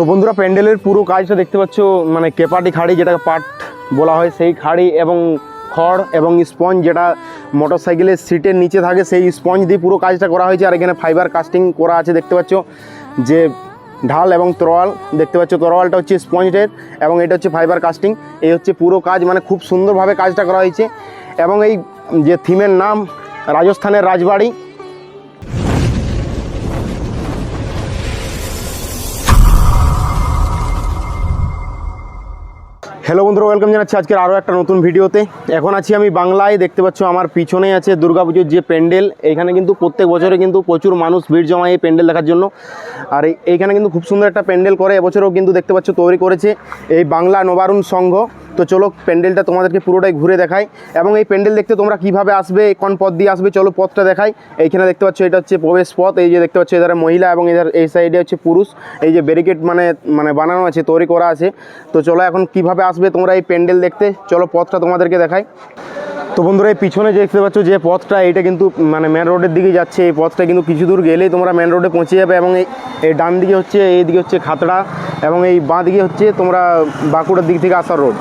তো বন্ধুরা প্যান্ডেলের পুরো কাজটা দেখতে পাচ্ছ মানে কেপাটি খাড়ি যেটাকে পাট বলা হয়, সেই খাড়ি এবং খড় এবং স্পঞ্জ যেটা মোটর সাইকেলের সিটের নিচে থাকে, সেই স্পঞ্জ দিয়ে পুরো কাজটা করা হয়েছে। আর এখানে ফাইবার কাস্টিং করা আছে, দেখতে পাচ্ছ, যে ঢাল এবং তরোয়াল, দেখতে পাচ্ছ, তরোয়ালটা হচ্ছে স্পঞ্জের এবং এটা হচ্ছে ফাইবার কাস্টিং। এই হচ্ছে পুরো কাজ মানে খুব সুন্দরভাবে কাজটা করা হয়েছে। এবং এই যে থিমের নাম, রাজস্থানের রাজবাড়ি হ্যালো বন্ধুরা ওয়েলকাম জানাচ্ছি আজকের আরও একটা নতুন ভিডিওতে। এখন আছি আমি বাংলায়, দেখতে পাচ্ছ আমার পিছনে আছে দুর্গাপুজোর যে প্যান্ডেল, এখানে কিন্তু প্রত্যেক বছরে কিন্তু প্রচুর মানুষ ভিড় জমায় এই প্যান্ডেল দেখার জন্য। আর এইখানে কিন্তু খুব সুন্দর একটা প্যান্ডেল করে, এবছরও কিন্তু দেখতে পাচ্ছ তৈরি করেছে এই বাংলা নবারুণ সংঘ। তো চলো প্যান্ডেলটা তোমাদেরকে পুরোটাই ঘুরে দেখাই এবং এই প্যান্ডেল দেখতে তোমরা কীভাবে আসবে, কোন পথ দিয়ে আসবে, চলো পথটা দেখাই। এইখানে দেখতে পাচ্ছ এটা হচ্ছে প্রবেশ পথ, এই যে দেখতে পাচ্ছ এধারে মহিলা এবং এধার এই সাইডে হচ্ছে পুরুষ। এই যে ব্যারিকেড মানে মানে বানানো আছে, তৈরি করা আছে। তো চলো এখন কীভাবে আসবে তোমরা এই প্যান্ডেল দেখতে? চলো পথটা তোমাদেরকে দেখাই। তো বন্ধুরা, এই পিছনে যে দেখতে পাচ্ছ যে পথটা, এইটা কিন্তু মানে মেন রোডের দিকে যাচ্ছে। এই পথটা কিন্তু কিছু দূর গেলেই তোমরা মেন রোডে পৌঁছে যাবে এবং এই ডান দিকে হচ্ছে এই দিকে হচ্ছে খাতড়া এবং এই বাঁ দিকে হচ্ছে তোমরা বাঁকুড়ার দিক থেকে আসার রোড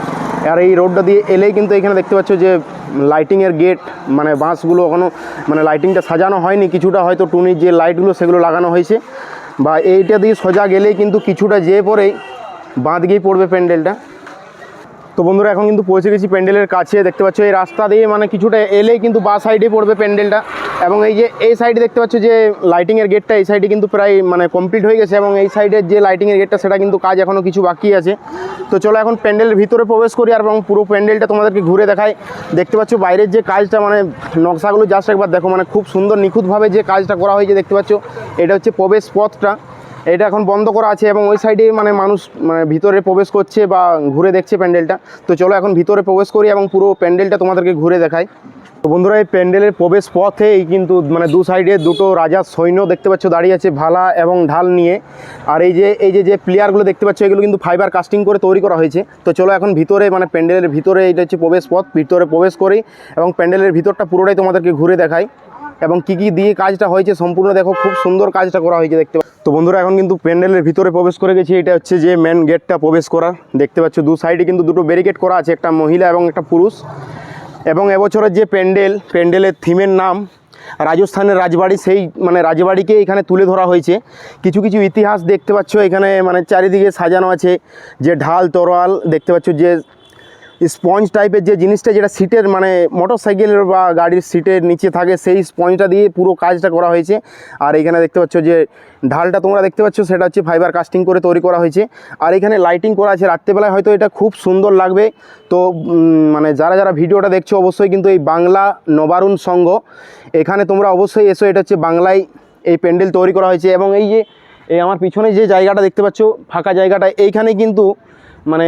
আর এই রোডটা দিয়ে এলেই কিন্তু এখানে দেখতে পাচ্ছ যে লাইটিংয়ের গেট মানে বাঁশগুলো এখনও মানে লাইটিংটা সাজানো হয়নি, কিছুটা হয়তো টুনির যে লাইটগুলো সেগুলো লাগানো হয়েছে। বা এইটা দিয়ে সোজা গেলেই কিন্তু কিছুটা যেয়ে পরেই বাঁধ গিয়ে পড়বে প্যান্ডেলটা। তো বন্ধুরা, এখন কিন্তু পৌঁছে গেছি প্যান্ডেলের কাছে। দেখতে পাচ্ছ এই রাস্তা দিয়ে মানে কিছুটা এলেই কিন্তু বা সাইডে পড়বে প্যান্ডেলটা। এবং এই যে এই সাইডে দেখতে পাচ্ছ যে লাইটিংয়ের গেটটা এই সাইডে কিন্তু প্রায় মানে কমপ্লিট হয়ে গেছে এবং এই সাইডের যে লাইটিংয়ের গেটটা সেটা কিন্তু কাজ এখনও কিছু বাকি আছে। তো চলো এখন প্যান্ডেলের ভিতরে প্রবেশ করি আর এবং পুরো প্যান্ডেলটা তোমাদেরকে ঘুরে দেখাই। দেখতে পাচ্ছ বাইরের যে কাজটা মানে নকশাগুলো জাস্ট একবার দেখো মানে খুব সুন্দর নিখুঁতভাবে যে কাজটা করা হয়েছে, দেখতে পাচ্ছ। এটা হচ্ছে প্রবেশ পথটা। এটা এখন বন্ধ করা আছে এবং ওই সাইডে মানে মানুষ মানে ভিতরে প্রবেশ করছে বা ঘুরে দেখছে প্যান্ডেলটা। তো চলো এখন ভিতরে প্রবেশ করি এবং পুরো প্যান্ডেলটা তোমাদেরকে ঘুরে দেখাই। তো বন্ধুরা, এই প্যান্ডেলের প্রবেশ পথেই কিন্তু মানে দু সাইডে দুটো রাজার সৈন্য দেখতে পাচ্ছ দাঁড়িয়ে আছে ভালা এবং ঢাল নিয়ে। আর এই যে এই যে যে প্লেয়ারগুলো দেখতে পাচ্ছ, এগুলো কিন্তু ফাইবার কাস্টিং করে তৈরি করা হয়েছে। তো চলো এখন ভিতরে মানে প্যান্ডেলের ভিতরে, এটা হচ্ছে প্রবেশ পথ, ভিতরে প্রবেশ করি এবং প্যান্ডেলের ভিতরটা পুরোটাই তোমাদেরকে ঘুরে দেখাই। এবং কি কি দিয়ে কাজটা হয়েছে সম্পূর্ণ দেখো, খুব সুন্দর কাজটা করা হয়েছে দেখতে তো বন্ধুরা, এখন কিন্তু প্যান্ডেলের ভিতরে প্রবেশ করে গেছি। এটা হচ্ছে যে মেন গেটটা প্রবেশ করা। দেখতে পাচ্ছ, দু সাইডে কিন্তু দুটো ব্যারিকেড করা আছে, একটা মহিলা এবং একটা পুরুষ। এবং এবছরের যে প্যান্ডেল, প্যান্ডেলের থিমের নাম রাজস্থানের রাজবাড়ি, সেই মানে রাজবাড়িকে এখানে তুলে ধরা হয়েছে। কিছু কিছু ইতিহাস দেখতে পাচ্ছ। এখানে মানে চারিদিকে সাজানো আছে যে ঢাল, তরোয়াল, দেখতে পাচ্ছ যে স্পঞ্জ টাইপের যে জিনিসটা, যেটা সিটের মানে মোটর সাইকেলের বা গাড়ির সিটের নিচে থাকে, সেই স্পঞ্জটা দিয়ে পুরো কাজটা করা হয়েছে। আর এখানে দেখতে পাচ্ছ যে ঢালটা তোমরা দেখতে পাচ্ছ, সেটা হচ্ছে ফাইবার কাস্টিং করে তৈরি করা হয়েছে। আর এখানে লাইটিং করা আছে, রাত্রেবেলায় হয়তো এটা খুব সুন্দর লাগবে। তো মানে যারা যারা ভিডিওটা দেখছ, অবশ্যই কিন্তু এই বাংলা নবারুণ সংঘ এখানে তোমরা অবশ্যই এসো, এটা হচ্ছে বাংলায় এই প্যান্ডেল তৈরি করা হয়েছে। এবং এই যে, এই আমার পিছনে যে জায়গাটা দেখতে পাচ্ছ, ফাঁকা জায়গাটা, এইখানে কিন্তু মানে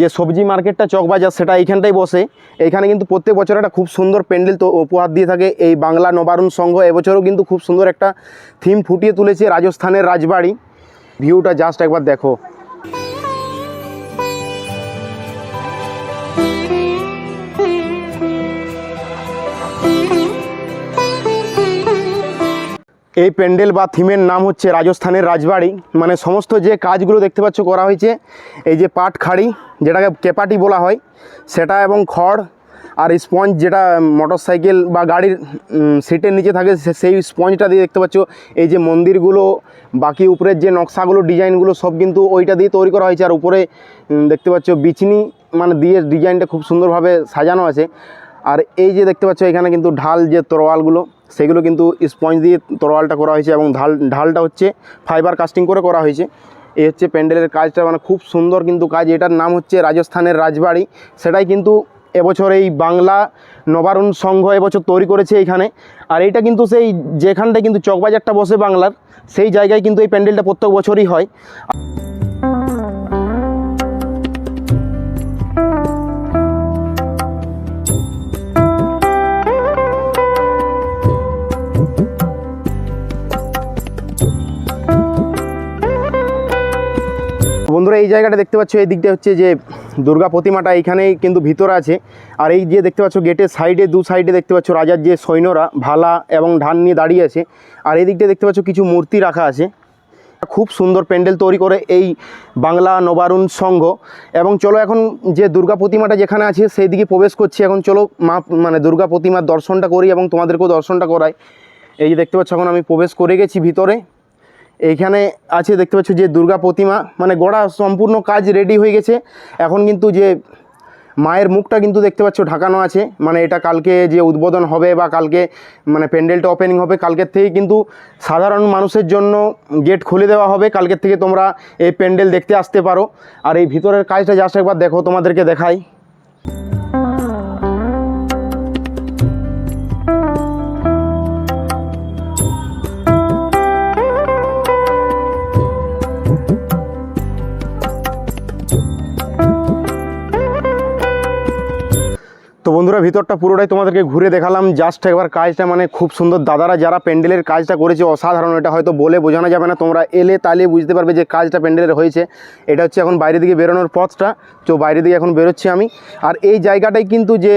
যে সবজি মার্কেটটা চকবাজার সেটা এইখানটাই বসে। এইখানে কিন্তু প্রত্যেক বছর একটা খুব সুন্দর প্যান্ডেল তো উপহার দিয়ে থাকে। এই বাংলা নবারুণ সংঘ এবছরও কিন্তু খুব সুন্দর একটা থিম ফুটিয়ে তুলেছে রাজস্থানের রাজবাড়ি। ভিউটা জাস্ট একবার দেখো। এই প্যান্ডেল বা থিমের নাম হচ্ছে রাজস্থানের রাজবাড়ি। মানে সমস্ত যে কাজগুলো দেখতে পাচ্ছ করা হয়েছে, এই যে পাট খাড়ি, যেটাকে কেপাটি বলা হয়, সেটা এবং খড় আর স্পঞ্জ যেটা মোটর সাইকেল বা গাড়ির সিটের নিচে থাকে সেই স্পঞ্জটা দিয়ে দেখতে পাচ্ছ। এই যে মন্দিরগুলো, বাকি উপরের যে নকশাগুলো, ডিজাইনগুলো সব কিন্তু ওইটা দিয়ে তৈরি করা হয়েছে। আর উপরে দেখতে পাচ্ছ বিচনি মানে দিয়ে ডিজাইনটা খুব সুন্দরভাবে সাজানো আছে। আর এই যে দেখতে পাচ্ছ, এখানে কিন্তু ঢাল যে তরোয়ালগুলো, সেগুলো কিন্তু স্পঞ্জ দিয়ে তরোয়ালটা করা হয়েছে এবং ঢাল, ঢালটা হচ্ছে ফাইবার কাস্টিং করে করা হয়েছে। এই হচ্ছে প্যান্ডেলের কাজটা মানে খুব সুন্দর কিন্তু কাজ। এটার নাম হচ্ছে রাজস্থানের রাজবাড়ি। সেটাই কিন্তু এবছর এই বাংলা নবারুণ সংঘ এবছর তৈরি করেছে এইখানে আর এইটা কিন্তু সেই যেখানটায় কিন্তু চকবাজারটা বসে বাংলার, সেই জায়গায় কিন্তু এই প্যান্ডেলটা প্রত্যেক বছরই হয়। এই জায়গাটা দেখতে পাচ্ছ, এই দিকটা হচ্ছে যে দুর্গা প্রতিমাটা এইখানেই কিন্তু ভিতরে আছে। আর এই যে দেখতে পাচ্ছ, গেটের সাইডে, দু সাইডে দেখতে পাচ্ছ রাজার যে সৈন্যরা, ভালা এবং ধান নিয়ে দাঁড়িয়ে আছে। আর এই দিকটা দেখতে পাচ্ছ, কিছু মূর্তি রাখা আছে। খুব সুন্দর প্যান্ডেল তৈরি করে এই বাংলা নবারুণ সংঘ। এবং চলো এখন যে দুর্গা প্রতিমাটা যেখানে আছে, সেই দিকে প্রবেশ করছি। এখন চলো মা মানে দুর্গা প্রতিমার দর্শনটা করি এবং তোমাদেরকেও দর্শনটা করাই। এই যে দেখতে পাচ্ছ, এখন আমি প্রবেশ করে গেছি ভিতরে। এইখানে আছে, দেখতে পাচ্ছ যে দুর্গা প্রতিমা মানে গড়া সম্পূর্ণ কাজ রেডি হয়ে গেছে। এখন কিন্তু যে মায়ের মুখটা কিন্তু দেখতে পাচ্ছ ঢাকানো আছে। মানে এটা কালকে যে উদ্বোধন হবে বা কালকে মানে প্যান্ডেলটা ওপেনিং হবে, কালকের থেকে কিন্তু সাধারণ মানুষের জন্য গেট খুলে দেওয়া হবে। কালকের থেকে তোমরা এই প্যান্ডেল দেখতে আসতে পারো। আর এই ভিতরের কাজটা জাস্ট একবার দেখো, তোমাদেরকে দেখাই। বন্ধুরা, ভিতরটা পুরোটাই তোমাদেরকে ঘুরে দেখালাম। জাস্ট একবার কাজটা মানে খুব সুন্দর দাদারা যারা প্যান্ডেলের কাজটা করেছে, অসাধারণ, এটা হয়তো বলে বোঝানো যাবে না। তোমরা এলে তাহলে বুঝতে পারবে যে কাজটা প্যান্ডেলের হয়েছে। এটা হচ্ছে এখন বাইরে দিকে বেরোনোর পথটা। তো বাইরে দিকে এখন বেরোচ্ছি আমি। আর এই জায়গাটাই কিন্তু যে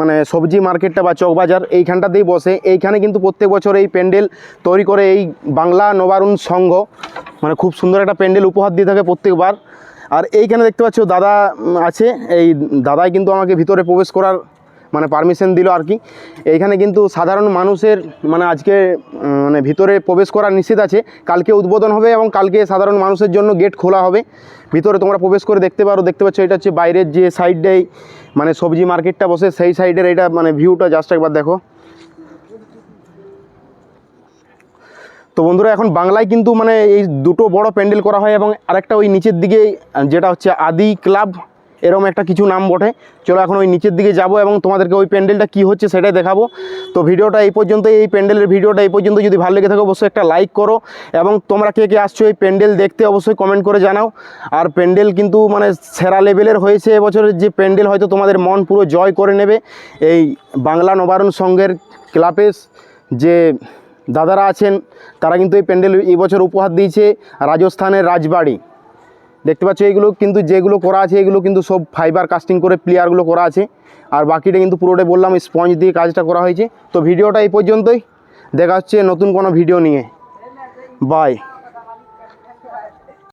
মানে সবজি মার্কেটটা বা চকবাজার, এইখানটাতেই বসে। এইখানে কিন্তু প্রত্যেক বছর এই প্যান্ডেল তৈরি করে এই বাংলা নবারুণ সংঘ মানে খুব সুন্দর একটা প্যান্ডেল উপহার দিয়ে থাকে প্রত্যেকবার। আর এইখানে দেখতে পাচ্ছ, দাদা আছে। এই দাদাই কিন্তু আমাকে ভিতরে প্রবেশ করার মানে পারমিশন দিল আর কি। এইখানে কিন্তু সাধারণ মানুষের মানে আজকে মানে ভিতরে প্রবেশ করা নিষেধ আছে। কালকে উদ্বোধন হবে এবং কালকে সাধারণ মানুষের জন্য গেট খোলা হবে। ভিতরে তোমরা প্রবেশ করে দেখতে পারো, দেখতে পাচ্ছ এটা হচ্ছে বাইরের যে সাইডটাই মানে সবজি মার্কেটটা বসে, সেই সাইডের এটা মানে ভিউটা জাস্ট একবার দেখো। তো বন্ধুরা, এখন বাংলায় কিন্তু মানে এই দুটো বড় প্যান্ডেল করা হয় এবং আরেকটা ওই নিচের দিকে, যেটা হচ্ছে আদি ক্লাব। এরকম একটা কিছু নাম বটে। চলো এখন ওই নিচের দিকে যাব এবং তোমাদেরকে ওই প্যান্ডেলটা কি হচ্ছে সেটাই দেখাবো। তো ভিডিওটা এই পর্যন্ত এই প্যান্ডেলের ভিডিওটা এই পর্যন্ত যদি ভালো লেগে থাকে অবশ্যই একটা লাইক করো এবং তোমরা কে কে আসছো এই প্যান্ডেল দেখতে অবশ্যই কমেন্ট করে জানাও। আর প্যান্ডেল কিন্তু মানে সেরা লেভেলের হয়েছে এবছরের যে প্যান্ডেল হয়তো তোমাদের মন পুরো জয় করে নেবে। এই বাংলা নবারণ সংঘের ক্লাবের যে দাদারা আছেন, তারা কিন্তু এই প্যান্ডেল এবছর উপহার দিয়েছে রাজস্থানের রাজবাড়ি। দেখতে পাচ্ছ এইগুলো কিন্তু যেগুলো করা আছে, এগুলো কিন্তু সব ফাইবার কাস্টিং করে প্লেয়ারগুলো করা আছে। আর বাকিটা কিন্তু পুরোটাই বললাম স্পঞ্জ দিয়ে কাজটা করা হয়েছে। তো ভিডিওটা এই পর্যন্তই। দেখা হচ্ছে নতুন কোনো ভিডিও নিয়ে। বাই